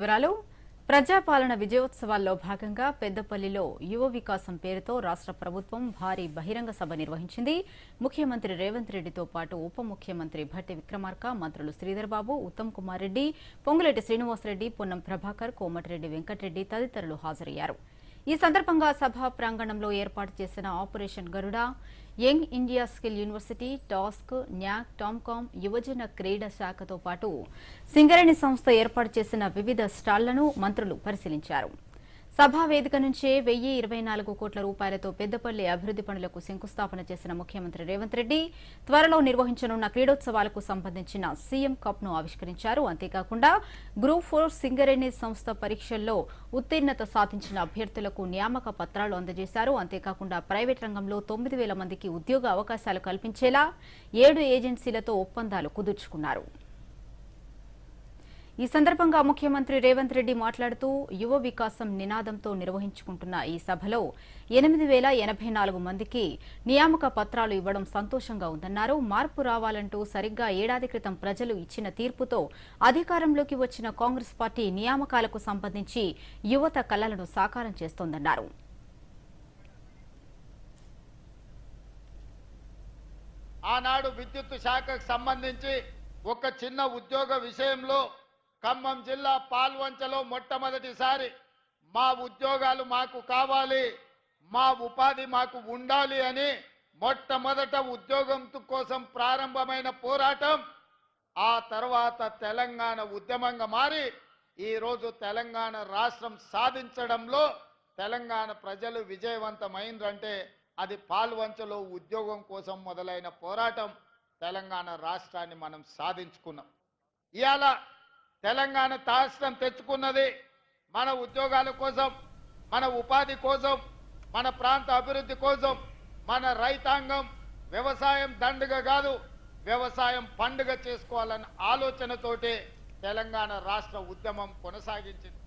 వివరాలు ప్రజాపాలన విజయోత్సవాల్లో భాగంగా పెద్దపల్లిలో యువ వికాసం పేరుతో రాష్ట్ర ప్రభుత్వం భారీ బహిరంగ సభ నిర్వహించింది. ముఖ్యమంత్రి రేవంత్ రెడ్డితో పాటు ఉప ముఖ్యమంత్రి భట్టి విక్రమార్క మంత్రులు శ్రీధర్బాబు ఉత్తమ్ కుమార్ రెడ్డి పొంగులెట్టి శ్రీనివాసరెడ్డి పొన్నం ప్రభాకర్ కోమటిరెడ్డి వెంకటరెడ్డి తదితరులు హాజరయ్యారు. ఈ సందర్భంగా సభా ప్రాంగణంలో ఏర్పాటు చేసిన operation Garuda young India skill university TASK NAC TOMCOM యువజన క్రీడా శాఖతో పాటు సింగరేణి సంస్థ ఏర్పాటు చేసిన వివిధ స్టాళ్ళను మంత్రులు పరిశీలించారు. సభా వేదిక నుంచే వెయ్యి ఇరవై నాలుగు కోట్ల రూపాయలతో పెద్దపల్లి అభివృద్ది పనులకు శంకుస్థాపన చేసిన ముఖ్యమంత్రి రేవంత్ రెడ్డి త్వరలో నిర్వహించనున్న క్రీడోత్సవాలకు సంబంధించిన సీఎం కప్ను ఆవిష్కరించారు. అంతేకాకుండా గ్రూప్ ఫోర్ సింగరేణి సంస్థ పరీక్షల్లో ఉత్తీర్ణత సాధించిన అభ్యర్థులకు నియామక పత్రాలు అందజేశారు. అంతేకాకుండా ప్రైవేట్ రంగంలో తొమ్మిది వేల మందికి ఉద్యోగ అవకాశాలు కల్పించేలా ఏడు ఏజెన్సీలతో ఒప్పందాలు కుదుర్చుకున్నారు. ఈ సందర్భంగా ముఖ్యమంత్రి రేవంత్ రెడ్డి మాట్లాడుతూ యువ వికాసం నినాదంతో నిర్వహించుకుంటున్న ఈ సభలో ఎనిమిది వేల ఎనభై నాలుగు మందికి నియామక పత్రాలు ఇవ్వడం సంతోషంగా ఉందన్నారు. మార్పు రావాలంటూ సరిగ్గా ఏడాది క్రితం ప్రజలు ఇచ్చిన తీర్పుతో అధికారంలోకి వచ్చిన కాంగ్రెస్ పార్టీ నియామకాలకు సంబంధించి యువత కలలను సాకారం చేస్తోందన్నారు. ఆనాడు విద్యుత్ శాఖకు సంబంధించి ఒక చిన్న ఉద్యోగ విషయంలో ఖమ్మం జిల్లా పాల్వంచలో మొట్టమొదటిసారి మా ఉద్యోగాలు మాకు కావాలి మా ఉపాధి మాకు ఉండాలి అని మొట్టమొదట ఉద్యోగం కోసం ప్రారంభమైన పోరాటం ఆ తర్వాత తెలంగాణ ఉద్యమంగా మారి ఈరోజు తెలంగాణ రాష్ట్రం సాధించడంలో తెలంగాణ ప్రజలు విజయవంతమైందంటే అది పాల్వంచలో ఉద్యోగం కోసం మొదలైన పోరాటం తెలంగాణ రాష్ట్రాన్ని మనం సాధించుకున్నాం. ఇవాళ తెలంగాణ తాష్టం తెచ్చుకున్నది మన ఉద్యోగాల కోసం మన ఉపాధి కోసం మన ప్రాంత అభివృద్ధి కోసం మన రైతాంగం వ్యవసాయం దండుగ కాదు వ్యవసాయం పండుగ చేసుకోవాలన్న ఆలోచనతోటే తెలంగాణ రాష్ట్ర ఉద్యమం కొనసాగించింది.